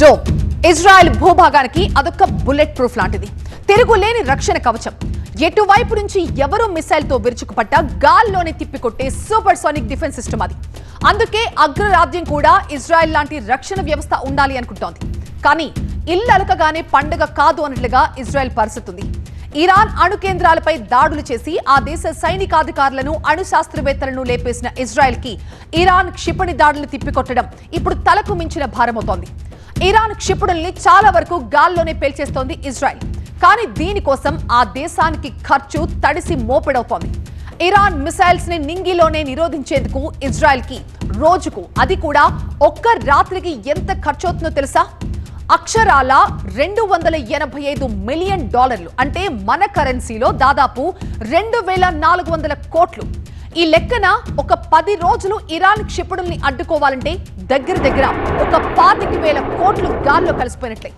Dome. Israel భూభాగానికి అదొక bullet proof లాంటిది. తిరుగులేని రక్షణ కవచం. ఎటువైపు నుంచి ఎవరూ మిసైల్తో తో గాల్లోనే తిప్పికొట్టే సూపర్ సోనిక్ డిఫెన్స్ సిస్టమ్ అది. అందుకే అగ్రరాజ్యం కూడా ఇజ్రాయెల్ లాంటి రక్షణ వ్యవస్థ ఉండాలి అనుకుంటోంది. కానీ ఇల్లు అలకగానే పండగ కాదు అన్నట్లుగా ఇజ్రాయెల్ పరిస్థితి ఉంది ఇరాన్ అణు కేంద్రాలపై దాడులు చేసి ఆ దేశ సైనికాధికారులను అణు శాస్త్రవేత్తలను లేపేసిన ఇజ్రాయెల్కి ఇరాన్ క్షిపణి దాడులు తిప్పికొట్టడం ఇప్పుడు తలకు మించిన భారమవుతోంది. ఇరాన్ క్షిపణుల్ని చాలా వరకు గాల్లోనే పేల్చేస్తోంది ఇజ్రాయెల్. కానీ దీనికోసం ఆ దేశానికి ఖర్చు తడిసి మోపెడవుతోంది. ఇరాన్ మిసైల్స్ని నింగిలోనే నిరోధించేందుకు ఇజ్రాయెల్కి రోజుకు అది కూడా ఒక్క రాత్రికి ఎంత ఖర్చవుతుందో తెలుసా? అక్షరాల రెండు వందల ఎనభై ఐదు మిలియన్ డాలర్లు. అంటే మన కరెన్సీలో దాదాపు రెండు వేల నాలుగు వందల కోట్లు. ఈ లెక్కన ఒక పది రోజులు ఇరాన్ క్షిపణుల్ని అడ్డుకోవాలంటే దగ్గర దగ్గర ఒక పాతిక వేల కోట్లు గాల్లో కలిసిపోయినట్లే.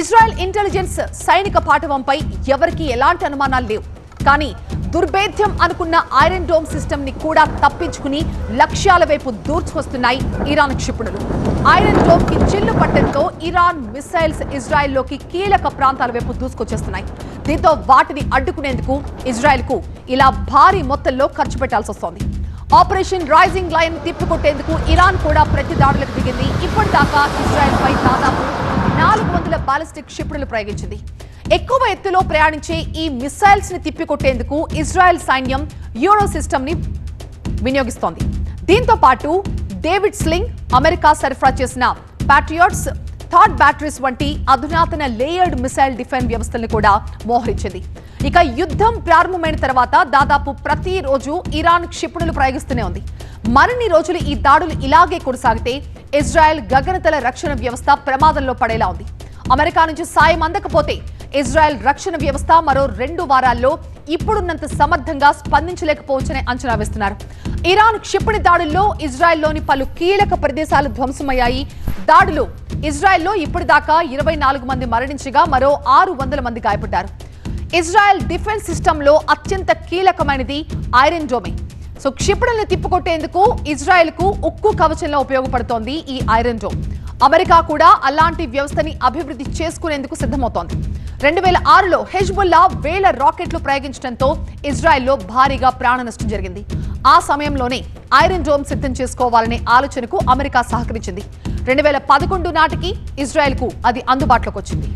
ఇజ్రాయెల్ ఇంటెలిజెన్స్ సైనిక పాఠవంపై ఎవరికీ ఎలాంటి అనుమానాలు లేవు. కానీ దుర్భేద్యం అనుకున్న ఐరన్ డోమ్ సిస్టమ్ని కూడా తప్పించుకుని లక్ష్యాల వైపు దూర్చుకొస్తున్నాయి ఇరాన్ క్షిపణులు. ఐరన్ డోమ్కి చిల్లు పట్టడంతో ఇరాన్ మిసైల్స్ ఇజ్రాయెల్లోకి కీలక ప్రాంతాల వైపు దూసుకొచ్చేస్తున్నాయి. దీంతో వాటిని అడ్డుకునేందుకు ఇజ్రాయెల్కు ఇలా భారీ మొత్తంలో ఖర్చు పెట్టాల్సి వస్తోంది. ఆపరేషన్ రైజింగ్ లైన్ తిప్పికొట్టేందుకు ఇరాన్ కూడా ప్రతి దాడులకు దిగింది. ఇప్పటిదాకా ఇజ్రాయెల్ పై దాదాపు నాలుగు వందల బాలిస్టిక్ క్షిపణులు ప్రయోగించింది. ఎక్కువ ఎత్తులో ప్రయాణించే ఈ మిసైల్స్ని తిప్పికొట్టేందుకు ఇజ్రాయెల్ సైన్యం యూరో సిస్టమ్ని వినియోగిస్తోంది. దీంతో పాటు డేవిడ్ స్లింగ్ అమెరికా సరఫరా చేసిన పాట్రియాట్స్ థాట్ బ్యాటరీస్ వంటి అధునాతన లేయర్డ్ మిసైల్ డిఫెన్స్ వ్యవస్థలను కూడా మోహరించింది. ఇక యుద్ధం ప్రారంభమైన తర్వాత దాదాపు ప్రతిరోజు ఇరాన్ క్షిపణులు ప్రయోగిస్తూనే ఉంది. మరిన్ని రోజులు ఈ దాడులు ఇలాగే కొనసాగితే ఇజ్రాయెల్ గగనతల రక్షణ వ్యవస్థ ప్రమాదంలో పడేలా ఉంది. అమెరికా నుంచి సాయం అందకపోతే ఇజ్రాయెల్ రక్షణ వ్యవస్థ మరో రెండు వారాల్లో ఇప్పుడున్నంత సమర్థంగా స్పందించలేకపోవచ్చని అంచనా వేస్తున్నారు. ఇరాన్ క్షిపణి దాడుల్లో ఇజ్రాయెల్లోని పలు కీలక ప్రదేశాలు ధ్వంసమయ్యాయి. దాడులు ఇజ్రాయెల్లో ఇప్పటిదాకా ఇరవై నాలుగు మంది మరణించగా మరో ఆరు వందల మంది గాయపడ్డారు. ఇజ్రాయెల్ డిఫెన్స్ సిస్టంలో అత్యంత కీలకమైనది ఐరన్ డోమే. సో క్షిపణులను తిప్పుకొట్టేందుకు ఇజ్రాయెల్కు ఉక్కు కవచంలో ఉపయోగపడుతోంది ఈ ఐరన్ డోమ్. అమెరికా కూడా అలాంటి వ్యవస్థని అభివృద్ధి చేసుకునేందుకు సిద్ధమవుతోంది. రెండు వేల ఆరులో హెజ్బుల్లా వేల రాకెట్లు ప్రయోగించడంతో ఇజ్రాయెల్లో భారీగా ప్రాణ నష్టం జరిగింది. ఆ సమయంలోనే ఐరన్ డోమ్ సిద్ధం చేసుకోవాలనే ఆలోచనకు అమెరికా సహకరించింది. రెండు వేల పదకొండు నాటికి ఇజ్రాయెల్కు అది అందుబాటులోకి వచ్చింది.